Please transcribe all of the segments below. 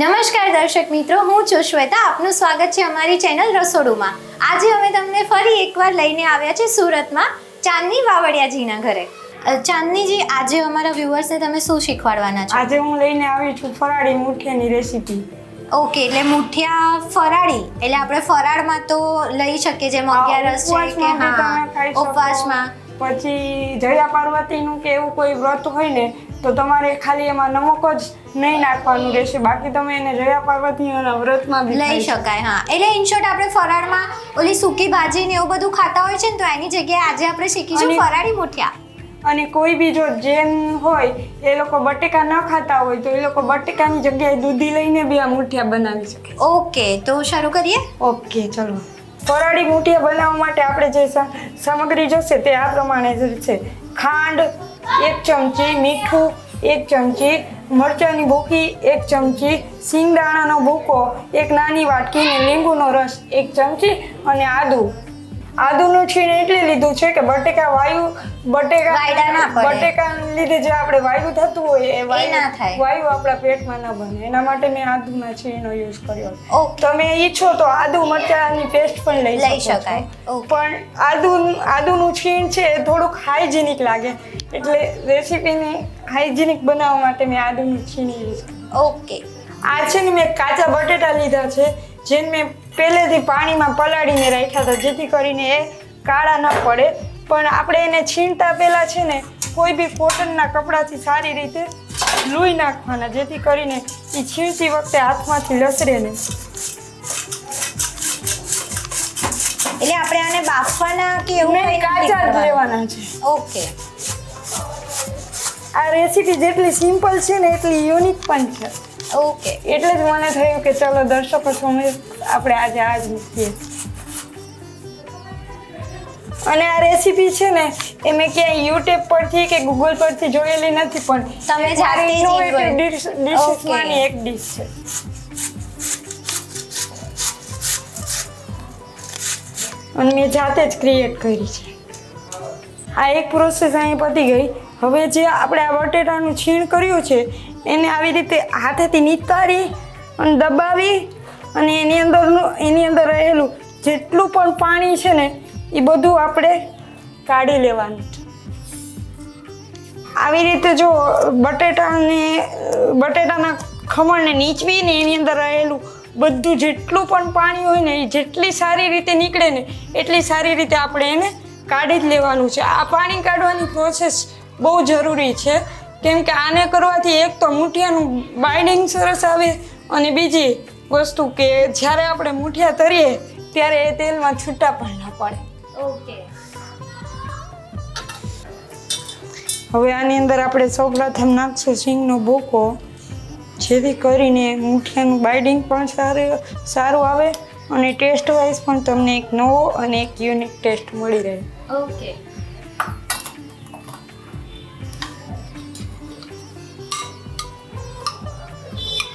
નમસ્કાર દર્શક મિત્રો હું છું શ્વેતા. આપનું સ્વાગત છે અમારી ચેનલ રસોડુમાં. આજે અમે તમને ફરી એકવાર લઈને આવ્યા છે સુરતમાં ચાંદની વાવડિયાજીના ઘરે. ચાંદનીજી આજે અમારા વ્યુઅર્સને તમે શું શીખવાડવાના છો? આજે હું લઈને આવી છું ફરાળી મુઠિયાની રેસીપી. ઓકે એટલે મુઠિયા ફરાળી એટલે આપણે ફરાળમાં તો લઈ શકીએ જેમ અગિયારસ છે કે હા ઉપવાસમાં. પછી જયા પાર્વતીનું કે એવું કોઈ વ્રત હોય ને તો તમારે ખાલી એમાં નમક જ નહીં નાખવાનું રહેશે. બાકી તમે એને જયા પાર્વતીના વ્રતમાં લઈ શકાય હા. એટલે ઇન શોર્ટ આપણે ફરાળમાં ઓલી સૂકી ભાજી ને એવું બધું ખાતા હોય છે ને તો એની જગ્યાએ આજે આપણે શીખીશું ફરાળી મુઠિયા. અને કોઈ બી જો જેન હોય એ લોકો બટેકા ન ખાતા હોય તો એ લોકો બટેકાની જગ્યાએ દૂધી લઈને બી આ મુઠિયા બનાવી શકે ઓકે તો શરૂ કરીએ? ઓકે ચલો. ફરાળી મુઠિયા બનાવવા માટે આપણે જે સામગ્રી જોશે તે આ પ્રમાણે જ છે. ખાંડ એક ચમચી મીઠું, એક ચમચી મરચાંની ભૂકી, એક ચમચી સિંગદાણાનો ભૂકો, એક નાની વાટકીને લીંબુનો રસ, એક ચમચી અને આદુ. આદુનું છીણ એટલે લીધું છે કે બટેકા વાયુ બટેકા વાયડા ના પડે. બટેકાને લીધે જે આપણે વાયુ થતું હોય એ ના થાય. વાયુ વાયુ આપણા પેટમાં ના બને. એના માટે મેં આદુના છીણનો યુઝ કર્યો. તમે ઈચ્છો તો આદુ મરચાની પેસ્ટ પણ લઈ લઈ શકો શકાય. પણ આદુ આદુનું છીણ છે એ થોડુંક હાઇજેનિક લાગે. એટલે રેસીપીને હાઇજેનિક બનાવવા માટે મેં આદુનું છીણ યુઝ ઓકે. આ છે ને મેં કાચા બટેટા લીધા છે જેને મેં પહેલેથી પાણીમાં પલાળીને રાખ્યા હતા જેથી કરીને એ કાળા ન પડે. પણ આપણે એને છીણતા પહેલાં છે ને કોઈ બી કોટનના કપડાથી સારી રીતે લૂઈ નાખવાના જેથી કરીને એ છીણતી વખતે હાથમાંથી લસરે નહીં. એટલે આપણે આને બાફવાના કે એવું કાચા જ લેવાના છે. ઓકે. આ રેસીપી જેટલી સિમ્પલ છે ને એટલી યુનિક પણ છે. ઓકે એટલે જ મને થયું કે ચલો દર્શકો સમય આપણે આજે આ જ મૂકીએ. અને આ રેસીપી છે ને એ મેં ક્યાંય યુટ્યુબ પરથી કે ગૂગલ પરથી જોયેલી નથી પણ તમે જાતે ઇનોવેટિવ એક ડીશ છે. અને મેં જાતે જ ક્રિએટ કરી છે. આ એક પ્રોસેસ અહીં પતી ગઈ. હવે જે આપણે આ બટેટાનું છીણ કર્યું છે, એને આવી રીતે હાથેથી નિતારી અને દબાવી અને એની અંદરનું, એની અંદર રહેલું જેટલું પણ પાણી છે ને, એ બધું આપણે કાઢી લેવાનું આવી રીતે જો બટેટાને, બટેટાના ખમણને નીચવીને એની અંદર રહેલું બધું જેટલું પણ પાણી હોય ને, એ જેટલી સારી રીતે નીકળે ને, એટલી સારી રીતે આપણે એને કાઢી જ લેવાનું છે. આ પાણી કાઢવાની પ્રોસેસ બહુ જરૂરી છે. કેમ કે આને કરવાથી એક તો મૂઠિયાનું બાઇન્ડિંગ સરસ આવે અને બીજી વસ્તુ કે જ્યારે આપણે મૂઠિયા તરીએ ત્યારે એ તેલમાં છૂટા પણ ના પડે. ઓકે. હવે આની અંદર આપણે સૌપ્રથમ નાખશું સિંગનો ભૂકો જેથી કરીને મૂઠિયાનું બાઇડિંગ પણ સારું સારું આવે અને ટેસ્ટ વાઇઝ પણ તમને એક નવો અને એક યુનિક ટેસ્ટ મળી રહે. ઓકે.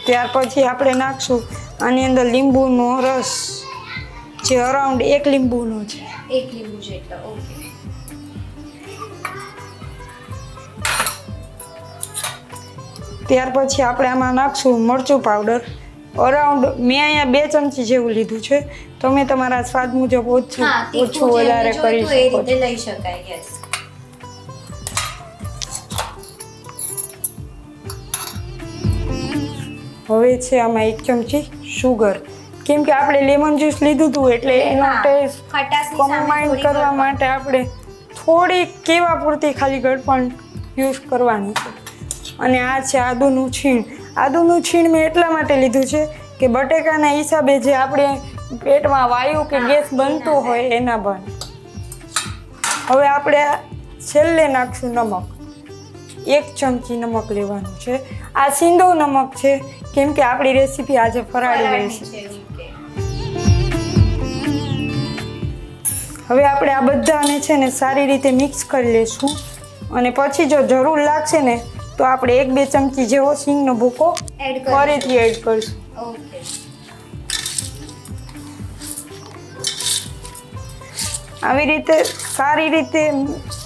ત્યાર પછી આપણે નાખશું. આની અંદર લીંબુનો રસ જે અરાઉન્ડ એક લીંબુનો છે. એક લીંબુ જેટલો ઓકે. ત્યાર પછી આપણે આમાં નાખશું મરચું પાવડર અરાઉન્ડ મેં અહીંયા બે ચમચી જેવું લીધું છે. તમે તમારા સ્વાદ મુજબ ઓછું ઓછું વધારે કરી શકો લઈ શકાય યસ હવે છે આમાં એક ચમચી શુગર કેમ કે આપણે લેમન જ્યુસ લીધું હતું એટલે એનો ટેસ્ટ કમ્બાઈન કરવા માટે આપણે થોડી કેવા પૂરતી ખાલી ગળપણ યુઝ કરવાની છે. અને આ છે આદુનું છીણ. આદુનું છીણ મેં એટલા માટે લીધું છે કે બટેકાના હિસાબે જે આપણે પેટમાં વાયુ કે ગેસ બનતો બનતું હોય એના બને. હવે આપણે છેલ્લે નાખશું નમક. એક ચમચી નમક લેવાનું છે. આ સિંધો નમક છે કેમ કે આપણી રેસીપી આજે ફરાળી ફરાળની છે હવે આપણે આ બધાને છે ને સારી રીતે મિક્સ કરી લેશું. અને પછી જો જરૂર લાગશે ને તો આપણે એક બે ચમચી જેવો સિંગનો ભૂકો ફરીથી એડ કરીશું. ઓકે આવી રીતે સારી રીતે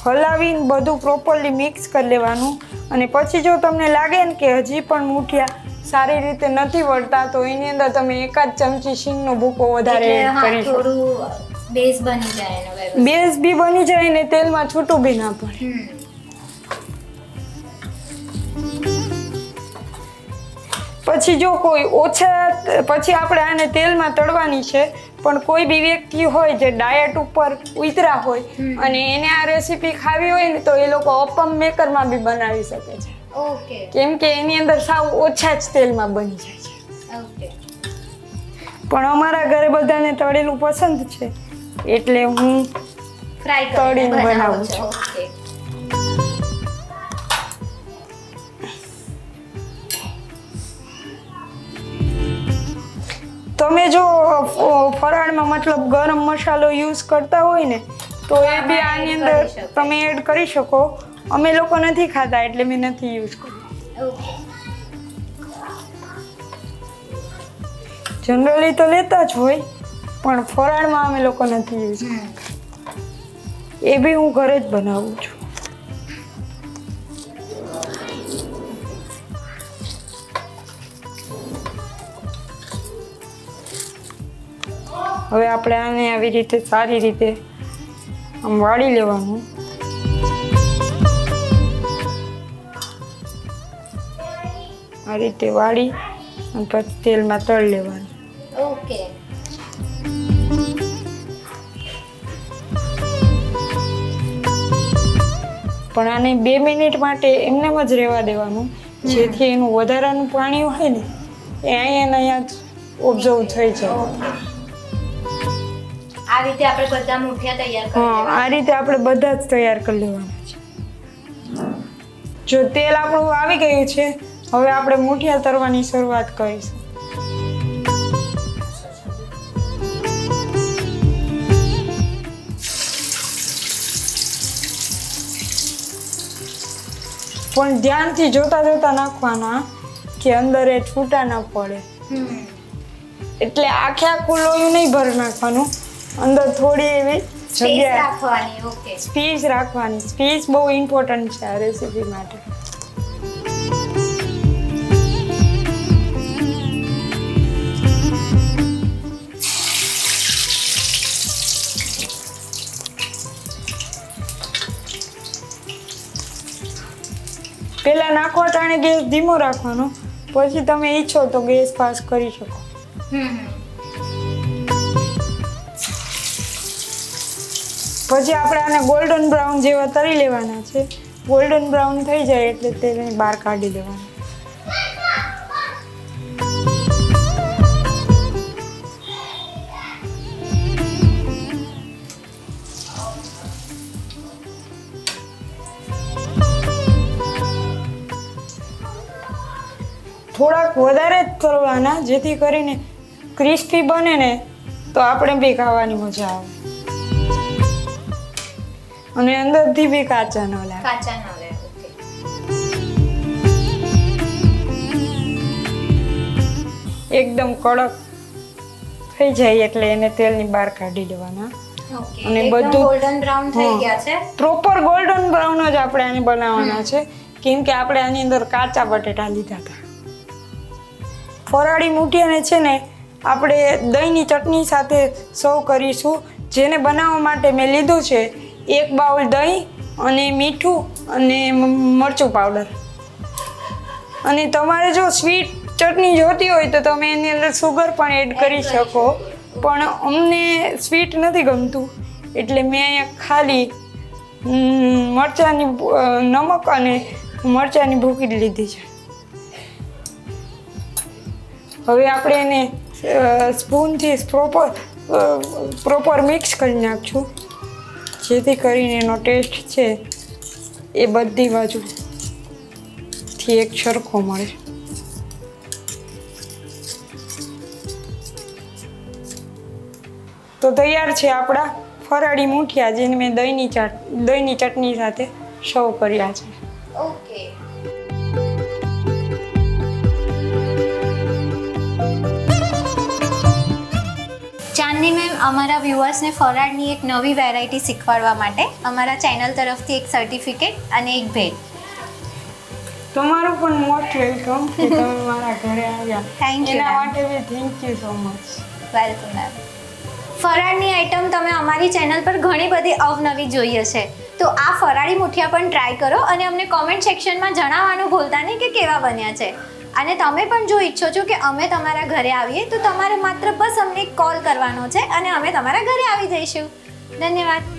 હલાવીને બધું પ્રોપરલી મિક્સ કરી લેવાનું. અને પછી જો તમને લાગે ને કે હજી પણ મૂઠિયા સારી રીતે નથી વળતા તો એની અંદર તમે એકાદ ચમચી શીંગનો ભૂકો વધારે કરી શકો. બેઝ બની જાય બેઝ બી બની જાય ને તેલમાં છૂટું બી ના પડે. પછી જો કોઈ ઓછા પછી આપણે આને તેલમાં તળવાની છે પણ કોઈ બી વ્યક્તિ હોય જે ડાયટ ઉપર ઉતરા હોય અને એને આ રેસીપી ખાવી હોય ને તો એ લોકો અપમ મેકરમાં બી બનાવી શકે છે. ઓકે. કેમ કે એની અંદર સાવ ઓછા જ તેલમાં બની જાય છે. ઓકે. પણ અમારા ઘરે બધાને તળેલું પસંદ છે એટલે હું ફ્રાય તળીને કરીને બનાવું છું. ઓકે. તમે જો ફરાળમાં મતલબ ગરમ મસાલો યુઝ કરતા હોય ને તો એ બી આની અંદર તમે એડ કરી શકો. અમે લોકો નથી ખાતા એટલે મેં નથી યુઝ કર્યો. જનરલી તો લેતા જ હોય પણ ફરાળમાં અમે લોકો નથી યુઝ એ બી હું ઘરે જ બનાવું છું. હવે આપણે આને આવી રીતે સારી રીતે આમ વાળી લેવાનું. આ રીતે વાળી અને પછી તેલમાં તળી લેવાનું. ઓકે. પણ આને બે મિનિટ માટે એમનેમ જ રહેવા દેવાનું. જેથી એનું વધારાનું પાણી હોય ને એ અહીંયા અહીંયા જ ઓબ્ઝર્વ થઈ જાય. આ રીતે આપણે બધા મુઠિયા તૈયાર કરી હા. આ રીતે આપણે બધા જ તૈયાર કરી લેવાના છે. જો તેલ આપણું આવી ગયું છે હવે આપણે મુઠિયા તરવાની શરૂઆત કરીશું. પણ ધ્યાનથી જોતા જોતા નાખવાના કે અંદર એ છૂટા ના પડે. એટલે આખે આખું લોયું નહીં ભરી નાખવાનું. અંદર થોડી એવી જગ્યા રાખવાની ઓકે સ્પેસ રાખવાની. સ્પેસ બહુ ઇમ્પોર્ટન્ટ છે આ રેસીપી માટે. પેલા નાખવા ટાણે ગેસ ધીમો રાખવાનો. પછી તમે ઈચ્છો તો ગેસ પાસ કરી શકો. હમ. પછી આપણે આને ગોલ્ડન બ્રાઉન જેવા તળી લેવાના છે. ગોલ્ડન બ્રાઉન થઈ જાય એટલે તેને બહાર કાઢી લેવાનું થોડાક વધારે જ તળવાના જેથી કરીને ક્રિસ્પી બને ને, તો આપણે બી ખાવાની મજા આવે. અને અંદરથી બી કાચા ન લાગે. કાચા ન લાગે એકદમ કડક થઈ જાય એટલે એને તેલની બહાર કાઢી દેવાના. અને બધું- ગોલ્ડન બ્રાઉન થઈ ગયા છે? પ્રોપર ગોલ્ડન બ્રાઉન જ આપણે આને બનાવવાના છે. કેમ કે આપણે આની અંદર કાચા બટેટા લીધા હતા. ફરાળી મૂઠિયાને છે ને આપણે દહીંની ચટણી સાથે સર્વ કરીશું. જેને બનાવવા માટે મેં લીધું છે એક બાઉલ દહીં અને મીઠું અને મરચું પાવડર અને તમારે જો સ્વીટ ચટણી જોતી હોય તો તમે એની અંદર સુગર પણ એડ કરી શકો. પણ અમને સ્વીટ નથી ગમતું. એટલે મેં અહીંયા ખાલી મરચાંની નમક અને મરચાંની ભૂકી લીધી છે. હવે આપણે એને સ્પૂનથી પ્રોપર પ્રોપર મિક્સ કરી નાખશું. જેથી કરીને એનો ટેસ્ટ છે એ બધી બાજુથી એક સરખો મળે. તો તૈયાર છે આપણા ફરાળી મૂઠિયા, જેને મેં દહીંની ચાટ, દહીંની ચટણી સાથે સર્વ કર્યા છે. ઓકે ચાંદની મેમ અમારા વ્યુઅર્સને ફરાળની એક નવી વેરાયટી શીખવાડવા માટે અમારા ચેનલ તરફથી એક સર્ટિફિકેટ અને એક ભેટ. તમારો પણ મોસ્ટ વેલકમ કે તમે મારા ઘરે આવ્યા. થેન્ક યુ એના માટે બી thank you so much welcome ma'am ફરાળની item તમે અમારી ચેનલ પર ઘણી બધી અવનવી જોઈ હશે. તો આ ફરાળી મુઠિયા પણ ટ્રાય કરો અને અમને કોમેન્ટ સેક્શનમાં જણાવવાનું ભૂલતા નહીં કે કેવા બન્યા છે. અને તમે પણ જો ઈચ્છો છો કે અમે તમારા ઘરે આવીએ, તો તમારે માત્ર બસ અમને કોલ કરવાનો છે અને અમે તમારા ઘરે આવી જઈશું. ધન્યવાદ.